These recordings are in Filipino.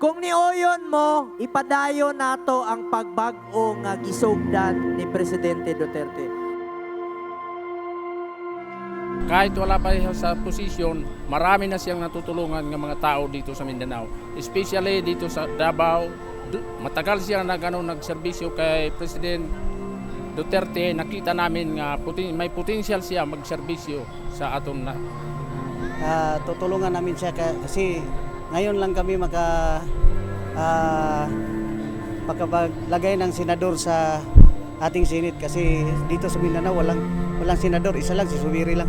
Kung niuyon mo, ipadayon nato ang pagbag-o nga gisugdan ni Presidente Duterte. Kahit wala pa siya sa posisyon, marami na siyang natutulungan ng mga tao dito sa Mindanao. Especially dito sa Davao. Matagal siya nag, ano, nagserbisyo kay President Duterte. Nakita namin nga putin- may potential siya magserbisyo sa aton na Ah, tutulungan namin siya ka- kasi ngayon lang kami maka ah, makapaglagay ng senador sa ating sinit kasi dito sa Mindanao walang walang senador, isa lang si Subiri lang.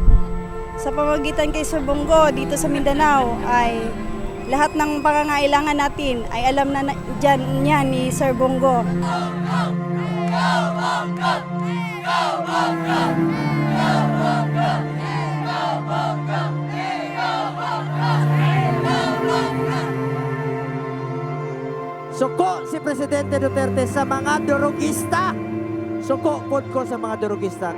Sa pamagitan kay Sir Bongo dito sa Mindanao ay lahat ng pangangailangan natin ay alam na, na dyan niya ni Sir Bongo. Suko si Presidente Duterte sa mga durugista. Suko pod ko sa mga durugista.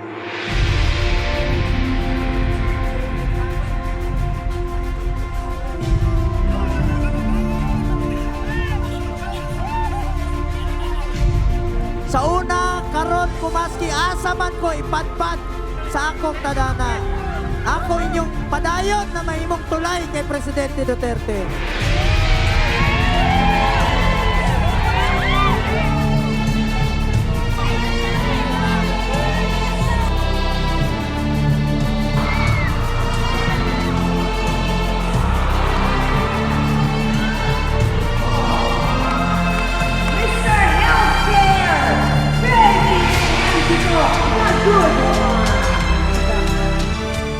Sa una, karon kumaski asa man ko ipadpad sa akong tadana. Ako inyong padayon na mahimong tulay kay Presidente Duterte.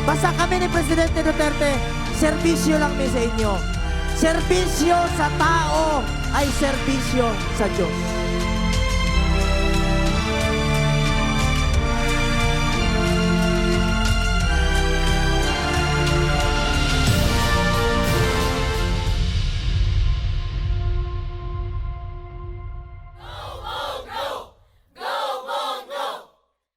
Basta kami ni Presidente Duterte, serbisyo lang mi sa inyo. Serbisyo sa tao ay serbisyo sa Diyos.